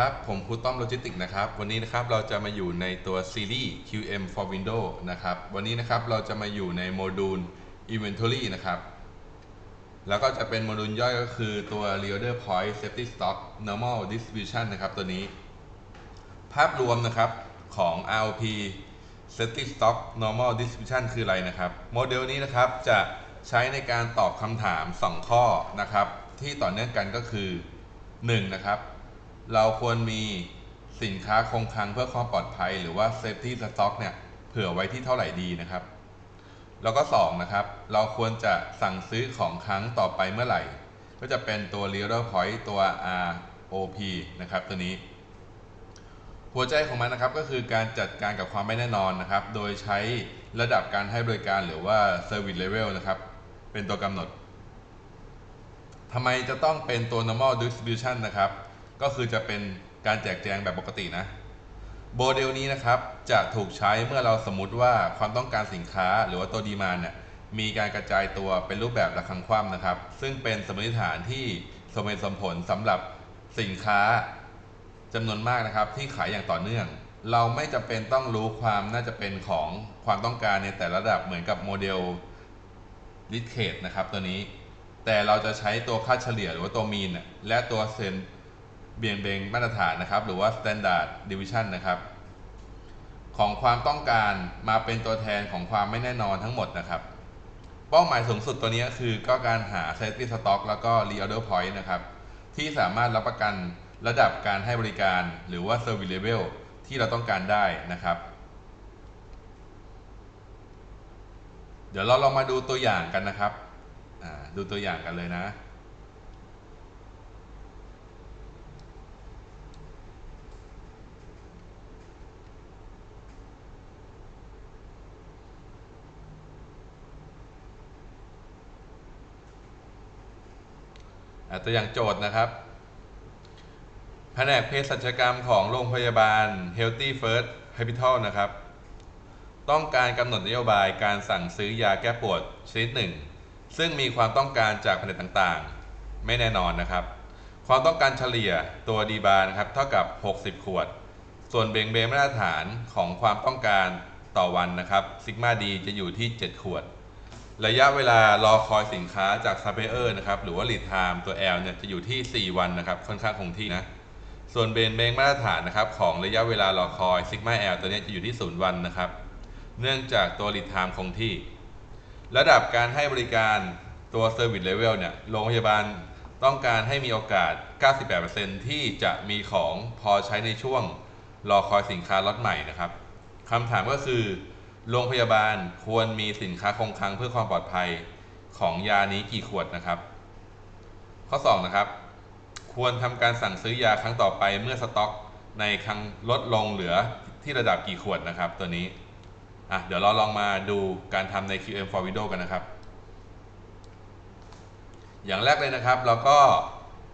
ครับ ผมครูต้อมโลจิสติกนะครับ วันนี้นะครับเราจะมาอยู่ในตัวซีรีส์ QM for Windows นะครับ วันนี้นะครับเราจะมาอยู่ในโมดูล Inventory นะครับ แล้วก็จะเป็นโมดูลย่อยก็คือตัว Reorder Point Safety Stock Normal Distribution นะครับตัวนี้ ภาพรวมนะครับของ ROP Safety Stock Normal Distribution คืออะไรนะครับ โมเดลนี้นะครับจะใช้ในการตอบคำถาม 2 ข้อนะครับ ที่ต่อเนื่องกันก็คือ 1. นะครับ เราควรมีสินค้าคงคลังเพื่อความปลอดภัย หรือว่า Safety Stock เนี่ยเผื่อไว้ที่เท่าไหร่ดีนะครับ แล้วก็2นะครับเราควรจะสั่งซื้อของครั้งต่อไปเมื่อไหร่ ก็จะเป็นตัว Reorder Point ตัว ROP นะครับตัวนี้ หัวใจของมันนะครับก็คือการจัดการกับความไม่แน่นอนนะครับ โดยใช้ระดับการให้บริการหรือว่า Service Level นะครับ เป็นตัวกำหนดทำไมจะต้องเป็นตัว normal distribution นะครับ ก็คือจะเป็นการแจกแจงแบบปกตินะโมเดลนี้นะครับจะถูกใช้เมื่อเราสมมติว่าความต้องการสินค้าหรือว่าตัวดีมานเนี่ยมีการกระจายตัวเป็นรูปแบบระฆังคว่ำนะครับ ซึ่งเป็นสมมติฐานที่สมเหตุสมผลสำหรับสินค้าจำนวนมากนะครับ ที่ขายอย่างต่อเนื่อง เราไม่จำเป็นต้องรู้ความน่าจะเป็นของความต้องการในแต่ละระดับเหมือนกับโมเดลลิทเคทนะครับตัวนี้ แต่เราจะใช้ตัวค่าเฉลี่ยหรือว่าตัวมีนและตัวเซน เบี่ยงเบงมาตรฐานนะครับ หรือว่า standard deviation นะครับ ของความต้องการมาเป็นตัวแทนของความไม่แน่นอนทั้งหมดนะครับ เป้าหมายสูงสุดตัวนี้คือก็การหา safety stock แล้วก็ reorder point นะครับ ที่สามารถรับประกันระดับการให้บริการหรือว่า service level ที่เราต้องการได้นะครับ เดี๋ยวเราลองมาดูตัวอย่างกันนะครับ ดูตัวอย่างกันเลยนะ ตัวอย่างโจทย์นะครับ แผนกเภสัชกรรมของโรงพยาบาล Healthy First Hospital นะครับ ต้องการกำหนดนโยบายการสั่งซื้อยาแก้ปวดชนิดหนึ่ง ซึ่งมีความต้องการจากแผนกต่างๆ ไม่แน่นอนนะครับ ความต้องการเฉลี่ยตัวดีบานะครับเท่ากับ 60 ขวด ส่วนเบงเบมาตรฐานของความต้องการต่อวันนะครับซิกมาดีจะอยู่ที่ 7 ขวด ระยะเวลารอคอยสินค้าจากซัพพลายเออร์นะครับหรือว่า lead time ตัว L เนี่ยจะอยู่ที่ 4 วันนะครับค่อนข้างคงที่นะ ส่วนเบนเบงมาตรฐานนะครับของระยะเวลารอคอยซิกมา L ตัวนี้จะอยู่ที่ 0 วันนะครับ เนื่องจากตัว lead time คงที่ ระดับการให้บริการตัว service level เนี่ยโรงพยาบาลต้องการให้มีโอกาส 98%ที่จะมีของพอใช้ในช่วงรอคอยสินค้าล็อตใหม่นะครับคำถามก็คือ โรงพยาบาลควรมีสินค้าคงคลังเพื่อความปลอดภัยของยานี้กี่ขวดนะครับ ข้อ2นะครับ ควรทำการสั่งซื้อยาครั้งต่อไปเมื่อสต็อก ในครั้งลดลงเหลือที่ระดับกี่ขวดนะครับ ตัวนี้อะเดี๋ยวเราลองมาดูการทำใน QM for Windows กันนะครับ อย่างแรกเลยนะครับ เราก็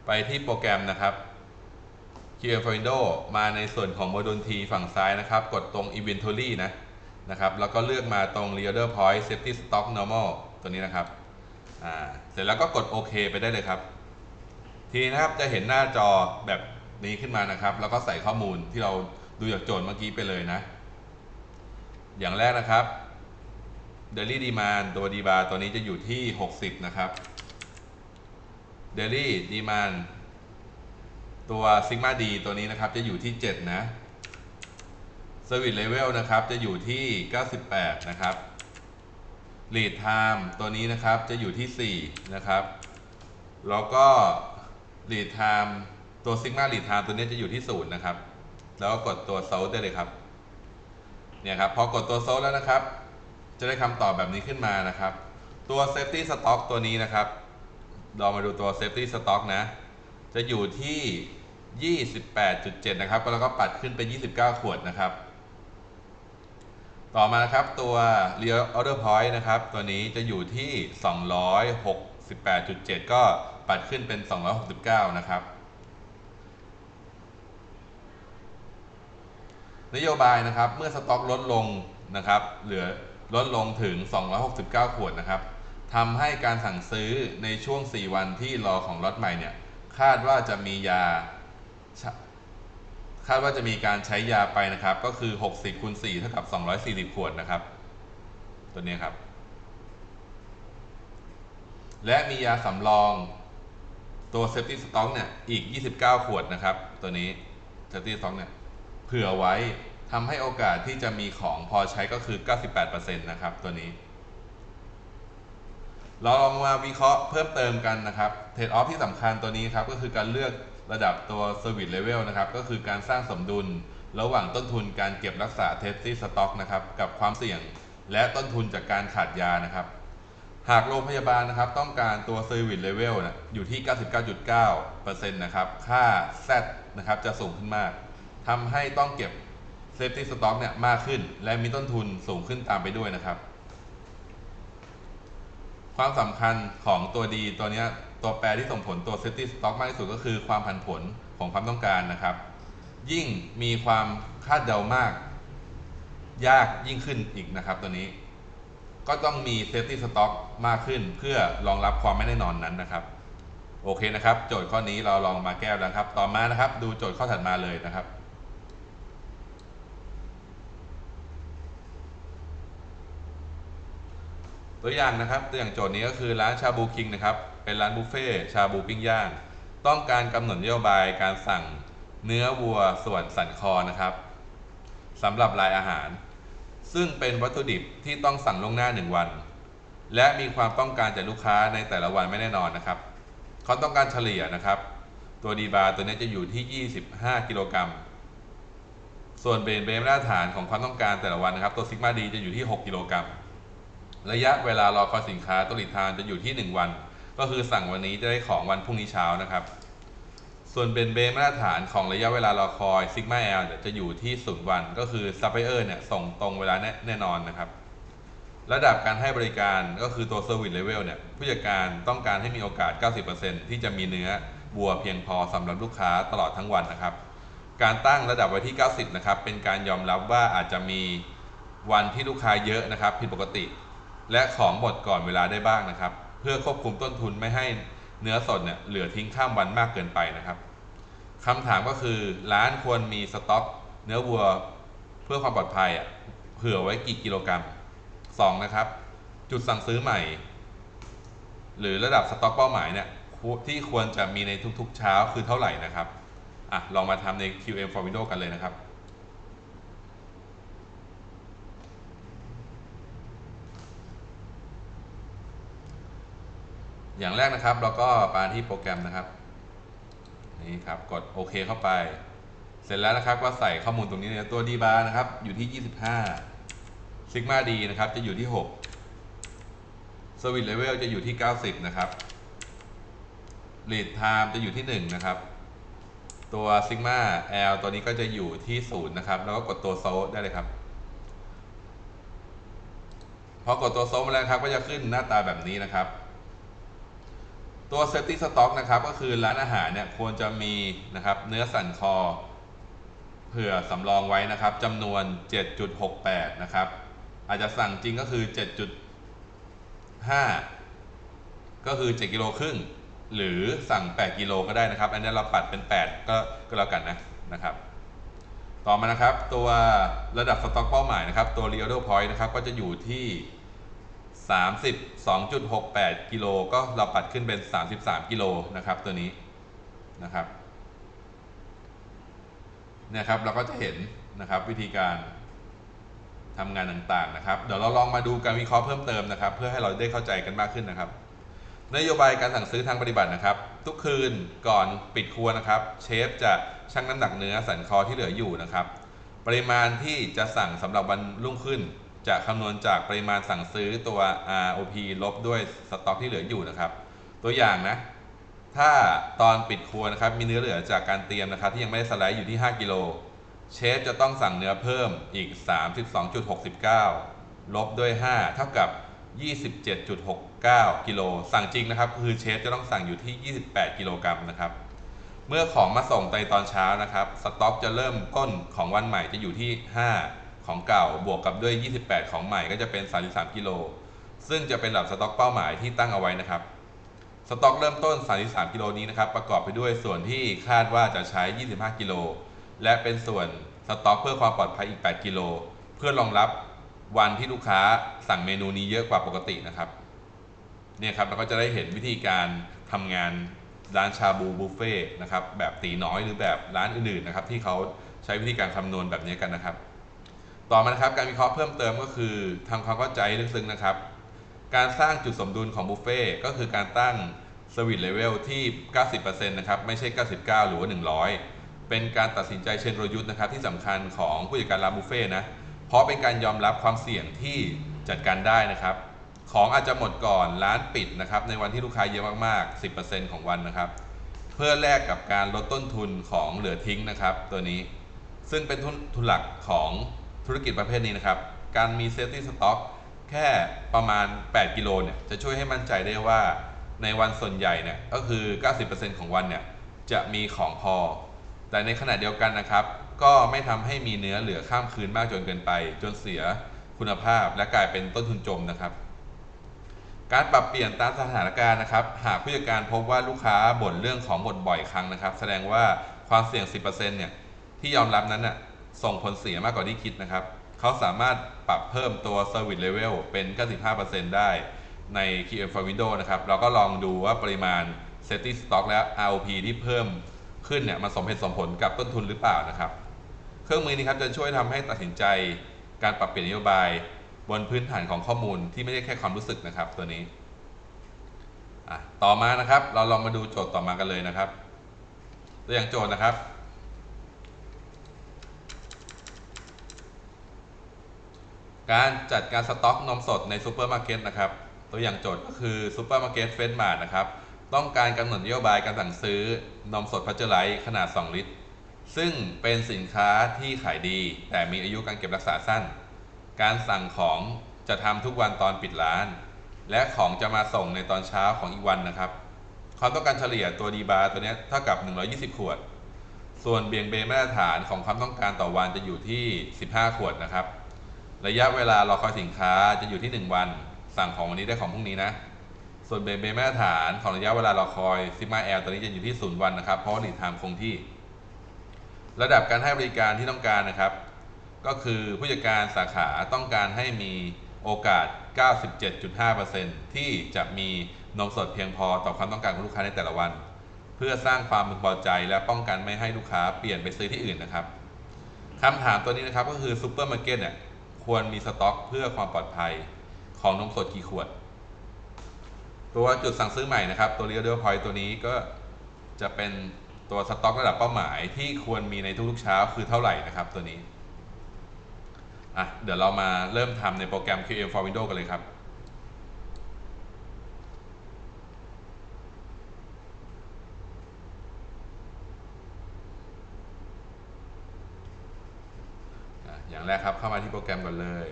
ไปที่โปรแกรมนะครับ QM for Windows มาในส่วนของโมดูล T ฝั่งซ้ายนะครับ กดตรง Inventory นะ นะครับแล้วก็เลือกมาตรง Reorder Point Safety Stock Normal ตัวนี้นะครับอ่าเสร็จแล้วก็กดโอเคไปได้เลยครับ ทีนี้นะครับจะเห็นหน้าจอแบบนี้ขึ้นมานะครับ แล้วก็ใส่ข้อมูลที่เราดูจากโจทย์เมื่อกี้ไปเลยนะ อย่างแรกนะครับ Daily Demand ตัว d bar ตัวนี้จะอยู่ที่ 60 นะครับ Daily Demand ตัว Sigma D ตัวนี้นะครับจะอยู่ที่ 7 นะ Service Level นะครับ จะอยู่ที่ 98 นะครับ Lead Time ตัวนี้นะครับจะอยู่ที่ 4 นะครับ แล้วก็ Lead Time ตัว Sigma Lead Time ตัวนี้จะอยู่ที่ 0 นะครับ แล้วกดตัว Source ได้เลยครับ เนี่ยครับ พอกดตัว Source แล้วนะครับ จะได้คำตอบแบบนี้ขึ้นมานะครับ ตัว Safety Stock ตัวนี้นะครับเรามาดูตัว Safety Stock นะ จะอยู่ที่ 28.7 นะครับ แล้วก็ปัดขึ้นเป็น29 ขวดนะครับ ต่อมาครับตัว Real Order Point นะครับ ตัวนี้จะอยู่ที่ 268.7 ก็ปัดขึ้นเป็น 269 นะครับ นโยบายนะครับเมื่อสต็อกลดลงนะครับเหลือลดลงถึง 269 ขวดนะครับทำให้การสั่งซื้อในช่วง 4 วันที่รอของล็อตใหม่เนี่ย คาดว่าจะมียา คาดว่าจะมีการใช้ยาไปนะครับ ก็คือ 60คูณ4เท่ากับ 240 ขวดนะครับ ตัวนี้ครับ และมียาสำรองตัวเซฟตี้สต็อกเนี่ยอีก 29 ขวดนะครับ ตัวนี้เซฟตี้สต็อกเนี่ยเผื่อไว้ทำให้โอกาสที่จะมีของพอใช้ก็คือ 98%นะครับ ตัวนี้ เราลองมาวิเคราะห์เพิ่มเติมกันนะครับเทรดออฟที่สำคัญตัวนี้ครับก็คือการเลือก ระดับตัว Service Level นะครับ ก็คือการสร้างสมดุลระหว่างต้นทุนการเก็บรักษาเทสตี้สต็อกนะครับ กับความเสี่ยงและต้นทุนจากการขาดยานะครับ หากโรงพยาบาลนะครับ ต้องการตัว Service Level นะอยู่ที่ 99.9%นะครับ ค่า Z นะครับจะสูงขึ้นมากทำให้ต้องเก็บ Safety Stock เนี่ยมากขึ้น และมีต้นทุนสูงขึ้นตามไปด้วยนะครับ ความสำคัญของตัวดีตัวเนี้ยตัวแปรที่ส่งผลตัว Safety Stock มากที่สุดก็คือความผันผวนของความต้องการนะครับ ยิ่งมีความคาดเดามาก ยากยิ่งขึ้นอีกนะครับ ตัวนี้ ก็ต้องมี Safety Stock มากขึ้นเพื่อรองรับความไม่แน่นอนนั้นนะครับ โอเคนะครับ โจทย์ข้อนี้เราลองมาแก้แล้วครับ ต่อมานะครับ ดูโจทย์ข้อถัดมาเลยนะครับ ตัวอย่างนะครับตัวอย่างโจทย์นี้ก็คือร้านชาบูคิงนะครับเป็นร้านบุฟเฟ่ชาบูปิ้งย่างต้องการกำหนดนโยบายการสั่งเนื้อวัวส่วนสันคอนะครับสำหรับรายอาหาร ซึ่งเป็นวัตถุดิบที่ต้องสั่งล่วงหน้า 1 วัน และมีความต้องการจากลูกค้าในแต่ละวันไม่แน่นอนนะครับเขาต้องการเฉลี่ยนะครับ ตัวดีบาร์ตัวนี้จะอยู่ที่ 25 กิโลกรัมส่วนเบนเบนมาตรฐานของความต้องการแต่ละวันนะครับ ตัวซิกมาดีจะอยู่ที่ 6 กิโลกรัม ระยะเวลารอคอยสินค้าตัวลีดทานจะอยู่ที่ 1 วัน ก็คือสั่งวันนี้จะได้ของวันพรุ่งนี้เช้านะครับ ส่วนเบนเบมาตรฐานของระยะเวลารอคอยซิกมาแอลจะอยู่ที่0วัน ก็คือซัพพลายเออร์เนี่ยส่งตรงเวลาแน่แนนอนนะครับ ระดับการให้บริการก็คือตัว Service Level เนี่ยผู้จัดการต้องการให้มีโอกาส 90%ที่จะมีเนื้อวัวเพียงพอสำหรับลูกค้าตลอดทั้งวันนะครับ การตั้งระดับไว้ที่ 90 นะครับ เป็นการยอมรับว่าอาจจะมีวันที่ลูกค้าเยอะนะครับ ผิดปกติ และของหมดก่อนเวลาได้บ้างนะครับ เพื่อควบคุมต้นทุนไม่ให้เนื้อสดเนี่ยเหลือทิ้งข้ามวันมากเกินไปนะครับคำถามก็คือร้านควรมีสต็อก เนื้อวัวเพื่อความปลอดภัยอะเผื่อไว้กี่กิโลกรัม2นะครับ จุดสั่งซื้อใหม่ หรือระดับสต็อกเป้าหมายเนี่ยที่ควรจะมีในทุกๆเช้าคือเท่าไหร่นะครับอะลองมาทำใน QM for Windows กันเลยนะครับ อย่างแรกนะครับเราก็มาที่โปรแกรมนะครับ นี่ครับกดโอเคเข้าไป เสร็จแล้วนะครับก็ใส่ข้อมูลตรงนี้เลยตัวดีบาร์นะครับ อยู่ที่ 25ซิกมาดีนะครับ จะอยู่ที่ 6 Service Level จะอยู่ที่ 90 นะครับ Lead Time จะอยู่ที่ 1 นะครับ ตัว Sigma L ตัวนี้ก็จะอยู่ที่ 0 นะครับ แล้วก็กดตัวโซลได้เลยครับพอกดตัวโซมาแล้วครับก็จะขึ้นหน้าตาแบบนี้นะครับ ตัว Safety Stock นะครับก็คือร้านอาหารเนี่ยควรจะมีนะครับเนื้อสันคอ เผื่อสำรองไว้นะครับจำนวน 7.68 นะครับ อาจจะสั่งจริงก็คือ 7.5 ก็คือ 7กิโลครึ่งหรือสั่ง 8กิโลก็ได้นะครับ อันนี้เราปัดเป็น 8 ก็ก็แล้วกันนะนะครับ ต่อมานะครับตัวระดับสต็อกเป้าหมายนะครับ ตัว r e o r d e r point นะครับก็จะอยู่ที่ 32.68 กิโลก็เราปัดขึ้นเป็น 33 กิโลนะครับตัวนี้นะครับเนี่ยครับเราก็จะเห็นนะครับวิธีการทำงานต่างๆนะครับ เดี๋ยวเราลองมาดูการวิเคราะห์เพิ่มเติมนะครับ เพื่อให้เราได้เข้าใจกันมากขึ้นนะครับ นโยบายการสั่งซื้อทางปฏิบัตินะครับ ทุกคืนก่อนปิดครัวนะครับ เชฟจะชั่งน้ำหนักเนื้อสันคอที่เหลืออยู่นะครับ ปริมาณที่จะสั่งสำหรับวันรุ่งขึ้น จะคำนวณจากปริมาณสั่งซื้อตัว ROP ลบด้วยสต็อกที่เหลืออยู่นะครับ ตัวอย่างนะ ถ้าตอนปิดครัวนะครับมีเนื้อเหลือจากการเตรียมนะครับ ที่ยังไม่ได้สไลด์อยู่ที่ 5 กิโลเชฟจะต้องสั่งเนื้อเพิ่มอีก 32.69 ลบด้วย 5 เท่ากับ 27.69 กิโล สั่งจริงนะครับ คือเชฟจะต้องสั่งอยู่ที่ 28 กิโลกรัมนะครับ เมื่อของมาส่งในตอนเช้านะครับ สต็อกจะเริ่มต้นของวันใหม่จะอยู่ที่ 5 ของเก่าบวกกับด้วย 28 ของใหม่ก็จะเป็น 33 กิโล ซึ่งจะเป็นระดับสต็อกเป้าหมายที่ตั้งเอาไว้นะครับ สต็อกเริ่มต้น 33 กิโลนี้นะครับ ประกอบไปด้วยส่วนที่คาดว่าจะใช้ 25 กิโล และเป็นส่วนสต็อกเพื่อความปลอดภัยอีก 8 กิโล เพื่อรองรับวันที่ลูกค้าสั่งเมนูนี้เยอะกว่าปกตินะครับ เนี่ยครับเราก็จะได้เห็นวิธีการทำงานร้านชาบูบุฟเฟ่นะครับแบบตีน้อยหรือแบบร้านอื่นๆนะครับที่เขาใช้วิธีการคำนวณแบบนี้กันนะครับ ต่อมานะครับการวิเคราะห์เพิ่มเติมก็คือทำความเข้าใจลึกซึ้งนะครับ การสร้างจุดสมดุลของบุฟเฟ่ต์ก็คือการตั้งสวิตเลเวลที่ 90%นะครับไม่ใช่ 99 หรือว่า 100 เป็นการตัดสินใจเชิงกลยุทธ์นะครับที่สำคัญของผู้จัดการร้านบุฟเฟ่ต์นะเพราะเป็นการยอมรับความเสี่ยงที่จัดการได้นะครับ ของอาจจะหมดก่อนร้านปิดนะครับในวันที่ลูกค้าเยอะมากๆ 10%ของวันนะครับ เพื่อแลกกับการลดต้นทุนของเหลือทิ้งนะครับ ตัวนี้ซึ่งเป็นทุนทุนหลักของ ธุรกิจประเภทนี้นะครับ การมีเซฟตี้สต็อกแค่ประมาณ 8 กิโลเนี่ยจะช่วยให้มั่นใจได้ว่าในวันส่วนใหญ่เนี่ยก็คือ 90%ของวันเนี่ยจะมีของพอ แต่ในขณะเดียวกันนะครับ ก็ไม่ทำให้มีเนื้อเหลือข้ามคืนมากจนเกินไป จนเสียคุณภาพและกลายเป็นต้นทุนจมนะครับ การปรับเปลี่ยนตามสถานการณ์นะครับ หากผู้จัดการพบว่าลูกค้าบ่นเรื่องของบ่นบ่อยครั้งนะครับ แสดงว่าความเสี่ยง 10%เนี่ยที่ยอมรับนั้นน่ะ ส่งผลเสียมากกว่าที่คิดนะครับ เขาสามารถปรับเพิ่มตัว Service Level เป็น 95%ได้ใน QM for Windows นะครับ เราก็ลองดูว่าปริมาณ Safety Stock และ ROP ที่เพิ่มขึ้นเนี่ยมันสมเหตุสมผลกับต้นทุนหรือเปล่านะครับ เครื่องมือนี้ครับจะช่วยทำให้ตัดสินใจการปรับเปลี่ยนนโยบาย บนพื้นฐานของข้อมูลที่ไม่ใช่แค่ความรู้สึกนะครับตัวนี้ต่อมานะครับ เราลองมาดูโจทย์ต่อมากันเลยนะครับ ตัวอย่างโจทย์นะครับ การจัดการสต็อกนมสดในซูเปอร์มาร์เก็ตนะครับ ตัวอย่างโจทย์ก็คือซูเปอร์มาร์เก็ตเฟสมาร์ทนะครับ ต้องการกำหนดนโยบายการสั่งซื้อนมสดพัชเจอร์ไลท์ขนาด 2 ลิตร ซึ่งเป็นสินค้าที่ขายดี แต่มีอายุการเก็บรักษาสั้น การสั่งของจะทำทุกวันตอนปิดร้าน และของจะมาส่งในตอนเช้าของอีกวันนะครับความต้องการเฉลี่ยตัวดีบาร์ตัวนี้เท่ากับ 120 ขวด ส่วนเบียงเบนมาตรฐานของความต้องการต่อวันจะอยู่ที่ 15 ขวดนะครับ ระยะเวลารอคอยสินค้าจะอยู่ที่ 1 วัน สั่งของวันนี้ได้ของพรุ่งนี้นะ ส่วนเบนเบนมาตรฐานของระยะเวลารอคอยซิมาแอลตัวนี้จะอยู่ที่ 0 วันนะครับ เพราะหลีดไทม์คงที่ ระดับการให้บริการที่ต้องการนะครับ ก็คือผู้จัดการสาขาต้องการให้มีโอกาส 97.5%ที่จะมีนมสดเพียงพอต่อความต้องการของลูกค้าในแต่ละวัน เพื่อสร้างความพึงพอใจและป้องกันไม่ให้ลูกค้าเปลี่ยนไปซื้อที่อื่นนะครับคำถามตัวนี้นะครับก็คือซูเปอร์มาร์เก็ตเนี่ย ควรมีสต็อกเพื่อความปลอดภัยของนมสดกี่ขวด ตัวจุดสั่งซื้อใหม่นะครับ ตัวเรียลเดลพอยตัวนี้ก็จะเป็นตัวสต็อกระดับเป้าหมายที่ควรมีในทุกๆเช้าคือเท่าไหร่นะครับตัวนี้อะเดี๋ยวเรามาเริ่มทำในโปรแกรม QM for Windows กันเลยครับ อย่างแรกครับเข้ามาที่โปรแกรมก่อนเลย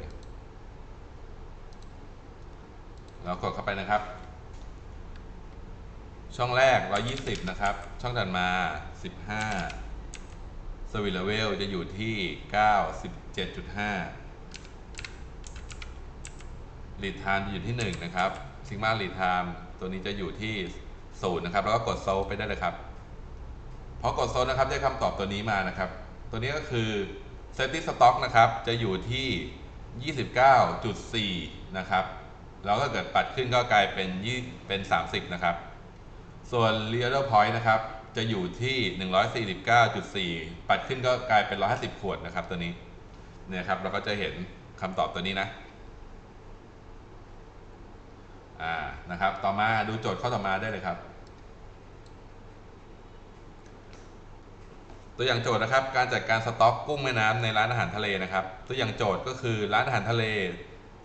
แล้วกดเข้าไปนะครับ ช่องแรก 120 นะครับ ช่องถัดมา 15สวิตเลเวลจะอยู่ที่ 97.5ลีดไทม์จะอยู่ที่ 1 นะครับซิกมาลีดไทม์ตัวนี้จะอยู่ที่0นะครับ แล้วก็กดโซลไปได้เลยครับพอกดโซลนะครับได้คำตอบตัวนี้มานะครับ ตัวนี้ก็คือ Safety Stock นะครับจะอยู่ที่ 29.4 นะครับ แล้วก็เกิดปัดขึ้นก็กลายเป็น20เป็น 30 นะครับ ส่วน Real Point นะครับ จะอยู่ที่ 149.4 ปัดขึ้นก็กลายเป็น 150 ขวดนะครับตัวนี้ เนี่ยครับเราก็จะเห็นคำตอบตัวนี้นะ อ่า นะครับ ต่อมาดูโจทย์ข้อต่อมาได้เลยครับ ตัวอย่างโจทย์นะครับ การจัดการสต็อกกุ้งแม่น้ำในร้านอาหารทะเลนะครับ ตัวอย่างโจทย์ก็คือร้านอาหารทะเล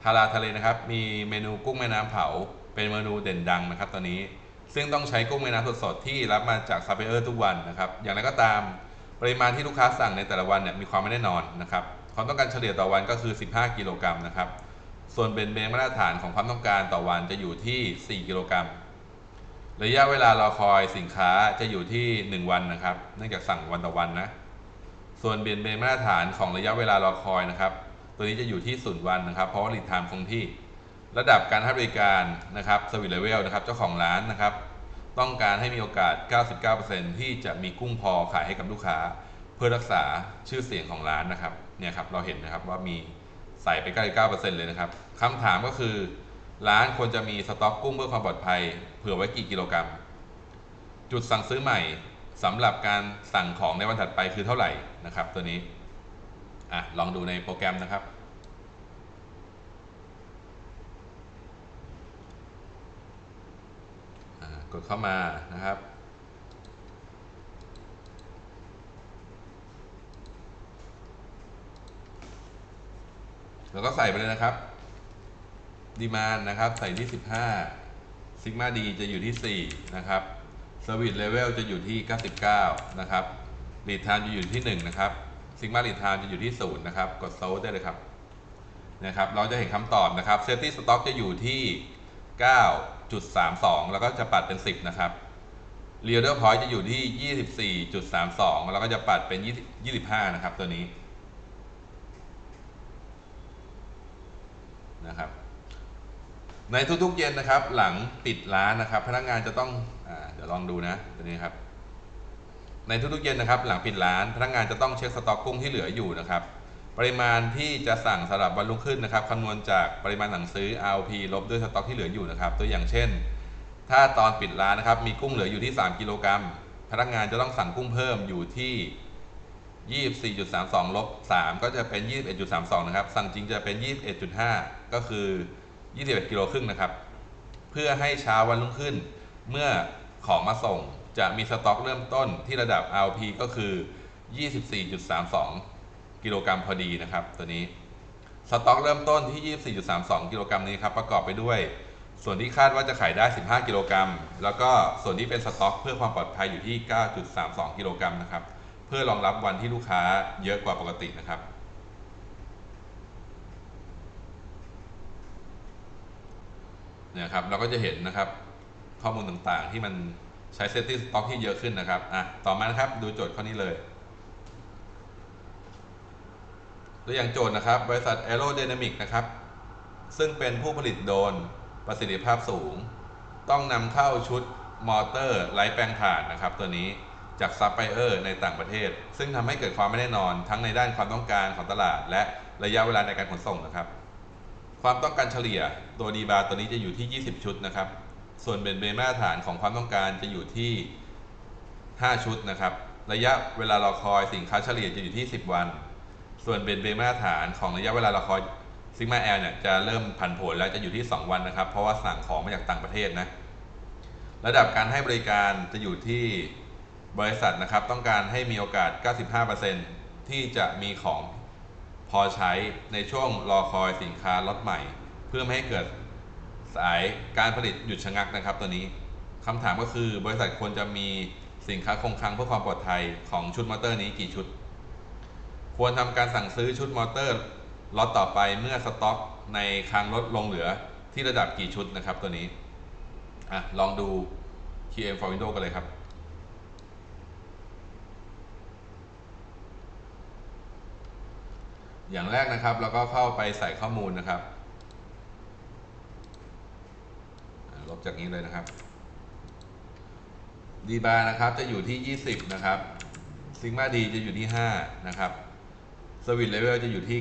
ทาราทะเลนะครับ มีเมนูกุ้งแม่น้ำเผา เป็นเมนูเด่นดังนะครับตอนนี้ ซึ่งต้องใช้กุ้งแม่น้ำสดๆที่รับมาจากซัพพลายเออร์ทุกวันนะครับ อย่างไรก็ตามปริมาณที่ลูกค้าสั่งในแต่ละวันเนี่ยมีความไม่แน่นอนนะครับความต้องการเฉลี่ยต่อวันก็คือ 15 กิโลกรัมนะครับ ส่วนเบนเบนมาตรฐานของความต้องการต่อวันจะอยู่ที่ 4 กิโลกรัม ระยะเวลารอคอยสินค้าจะอยู่ที่ 1 วันนะครับ เนื่องจากสั่งวันต่อวันนะ ส่วนเบนเบนมาตรฐานของระยะเวลารอคอยนะครับ ตัวนี้จะอยู่ที่ศูนย์วันนะครับ เพราะว่าลีดไทม์คงที่ ระดับการให้บริการนะครับสวิตเลเวลนะครับ เจ้าของร้านนะครับ ต้องการให้มีโอกาส 99%ที่จะมีกุ้งพอขายให้กับลูกค้า เพื่อพื่อรักษาชื่อเสียงของร้านนะครับ เนี่ยครับเราเห็นนะครับว่ามีใส่ไป 99%เลยนะครับคำถามก็คือ ร้านควรจะมีสต็อกกุ้งเพื่อความปลอดภัย เผื่อไว้กี่กิโลกรัม จุดสั่งซื้อใหม่สำหรับการสั่งของในวันถัดไปคือเท่าไหร่นะครับ ตัวนี้อะลองดูในโปรแกรมนะครับ กดเข้ามานะครับแล้วก็ใส่ไปเลยนะครับ ดีมานนะครับใส่ที่ 15ซิกมาดีจะอยู่ที่ 4 นะครับเซอร์วิสเลเวลจะอยู่ที่ 99 นะครับลีดไทม์จะอยู่ที่ 1 นะครับซิกมาลีดไทม์จะอยู่ที่ 0 นะครับ กดโซลได้เลยครับนะครับ เราจะเห็นคำตอบนะครับเซฟตี้สต็อกจะอยู่ที่ 9.32 แล้วก็จะปัดเป็น 10 นะครับเรียลเดอร์พอยต์จะอยู่ที่ 24.32 แล้วก็จะปัดเป็น 25 นะครับตัวนี้นะครับ ในทุกๆเย็นนะครับ หลังปิดร้านนะครับ พนักงานจะต้องอเดี๋ยวลองดูนะตัวนี้ครับในทุกๆเย็นนะครับ หลังปิดร้านพนักงานจะต้องเช็คสต็อกกุ้งที่เหลืออยู่นะครับ ปริมาณที่จะสั่งสำหรับวันรุ่งขึ้นนะครับคำนวณจากปริมาณสั่งซื้อ RP ลบด้วยสต็อกที่เหลืออยู่นะครับ ตัวอย่างเช่น ถ้าตอนปิดร้านนะครับ มีกุ้งเหลืออยู่ที่ 3 กิโลกรัมพนักงานจะต้องสั่งกุ้งเพิ่มอยู่ที่ 24.32ลบ3ก็จะเป็น 21.32 นะครับ สั่งจริงจะเป็น 21.5 ก็คือ 21กิโลครึ่งนะครับ เพื่อให้เช้าวันรุ่งขึ้น เมื่อของมาส่งจะมีสต็อกเริ่มต้นที่ระดับ RP ก็คือ 24.32 กิโลกรัมพอดีนะครับ ตัวนี้สต็อกเริ่มต้นที่ 24.32 กิโลกรัมนี้ครับประกอบไปด้วย ส่วนที่คาดว่าจะขายได้ 15 กิโลกรัม แล้วก็ส่วนที่เป็นสต็อกเพื่อความปลอดภัยอยู่ที่ 9.32 กิโลกรัมนะครับ เพื่อรองรับวันที่ลูกค้าเยอะกว่าปกตินะครับ เนี่ยครับเราก็จะเห็นนะครับข้อมูลต่างๆ ที่มันใช้เซตติ้งสต็อกที่เยอะขึ้นนะครับอะต่อมานะครับดูโจทย์ข้อนี้เลยตัวอย่างโจทย์นะครับ บริษัท Aerodynamic นะครับ ซึ่งเป็นผู้ผลิตโดรนประสิทธิภาพสูง ต้องนำเข้าชุดมอเตอร์ไร้แปลงถ่านนะครับ ตัวนี้จากซัพพลายเออร์ในต่างประเทศ ซึ่งทำให้เกิดความไม่แน่นอนทั้งในด้านความต้องการของตลาด และระยะเวลาในการขนส่งนะครับ ความต้องการเฉลี่ย ตัวดีบาร์ตัวนี้จะอยู่ที่ 20 ชุดนะครับ ส่วนเบนเบมาตรฐานของความต้องการจะอยู่ที่ 5 ชุดนะครับ ระยะเวลารอคอยสินค้าเฉลี่ยจะอยู่ที่ 10 วัน ส่วนเบนเบมาตรฐานของระยะเวลารอคอยซิกมาแอลเนี่ยจะเริ่มผันผวนแล้วจะอยู่ที่ 2 วันนะครับ เพราะว่าสั่งของมาจากต่างประเทศนะ ระดับการให้บริการจะอยู่ที่บริษัทนะครับ ต้องการให้มีโอกาส 95%ที่จะมีของพอใช้ในช่วงรอคอยสินค้าล็อตใหม่ พื่อไม่ให้เกิดสายการผลิตหยุดชะงักนะครับตัวนี้คำถามก็คือบริษัทควรจะมีสินค้าคงคลังเพื่อความปลอดภัยของชุดมอเตอร์นี้กี่ชุด ควรทำการสั่งซื้อชุดมอเตอร์ล็อตต่อไปเมื่อสต็อกในคลังลดลงเหลือที่ระดับกี่ชุดนะครับตัวนี้อะลองดู QM for Windows กันเลยครับอย่างแรกนะครับเราก็เข้าไปใส่ข้อมูลนะครับอ่าล บจากนี้เลยนะครับดีบาร์นะครับจะอยู่ที่ 20 นะครับซิกมาดีจะอยู่ที่ 5 นะครับสวิตเลเวลจะอยู่ที่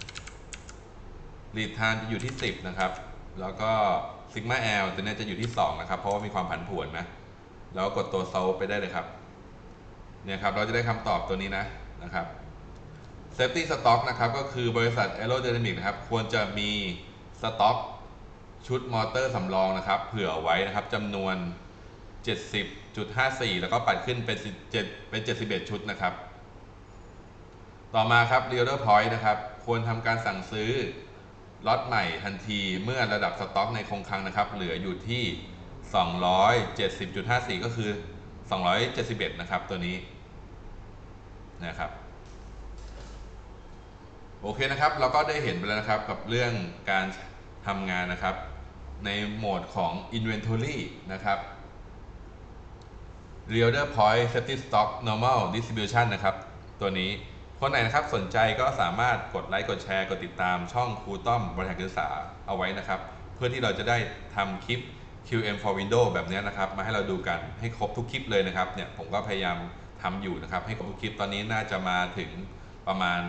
95ลีดทานจะอยู่ที่ 10 นะครับ แล้วก็ซิกมาแอลตัวนี้จะอยู่ที่ 2 นะครับ เพราะว่ามีความผันผวนนะ แล้วกดตัวโซลไปได้เลยครับ เนี่ยครับ เราจะได้คำตอบตัวนี้นะนะครับ Safety Stock นะครับ ก็คือบริษัท Aerodynamic นะครับ ควรจะมีสต็อก ชุดมอเตอร์สำรองนะครับ เผื่อไว้นะครับจำนวน 70.54 แล้วก็ปัดขึ้นเป็น7เป็น 71 ชุดนะครับ ต่อมาครับ Reader Point นะครับ ควรทำการสั่งซื้อล็อตใหม่ทันทีเมื่อระดับสต็อกในคงคลังนะครับ เหลืออยู่ที่ 270.54 ก็คือ 271 นะครับ ตัวนี้นะครับโอเคนะครับ เราก็ได้เห็นไปแล้วนะครับกับเรื่องการ ทำงานนะครับ ในโหมดของ Inventory นะครับ Reorder Point Safety Stock Normal Distribution นะครับ ตัวนี้คนไหนนะครับสนใจก็สามารถกดไลค์กดแชร์ กดติดตามช่องครูต้อมบริหารการศึกษาเอาไว้นะครับ เพื่อที่เราจะได้ทำคลิป QM for Windows แบบนี้นะครับ มาให้เราดูกันให้ครบทุกคลิปเลยนะครับเนี่ยผมก็พยายามทำอยู่นะครับ ให้ครบทุกคลิปตอนนี้น่าจะมาถึงประมาณ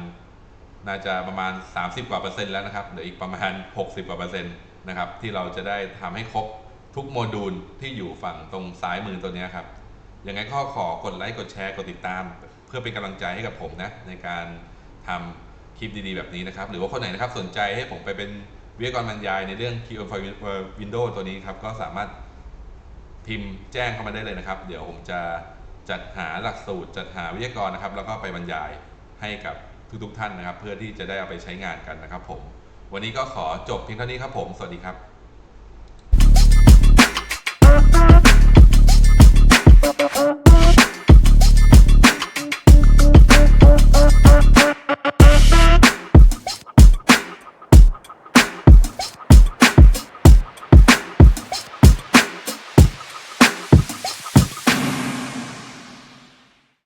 น่าจะประมาณ 30 กว่าเปอร์เซ็นต์แล้วนะครับเหลืออีกประมาณ 60 กว่าเปอร์เซ็นต์นะครับที่เราจะได้ทำให้ครบทุกโมดูลที่อยู่ฝั่งตรงซ้ายมือตัวนี้ครับยังไงก็ขอกดไลค์กดแชร์กดติดตาม เพื่อเป็นกำลังใจให้กับผมนะในการทำคลิปดีๆ แบบนี้นะครับ หรือว่าคนไหนนะครับสนใจให้ผมไปเป็นวิทยากรบรรยายในเรื่อง q m Windows ตัวนี้ครับ ก็สามารถพิมพ์แจ้งเข้ามาได้เลยนะครับ เดี๋ยวผมจะจัดหาหลักสูตร จัดหาวิทยากรนะครับ แล้วก็ไปบรรยายให้กับ ทุกๆท่านนะครับ เพื่อที่จะได้เอาไปใช้งานกันนะครับผม วันนี้ก็ขอจบเพียงเท่านี้ครับผม สวัสดีครับ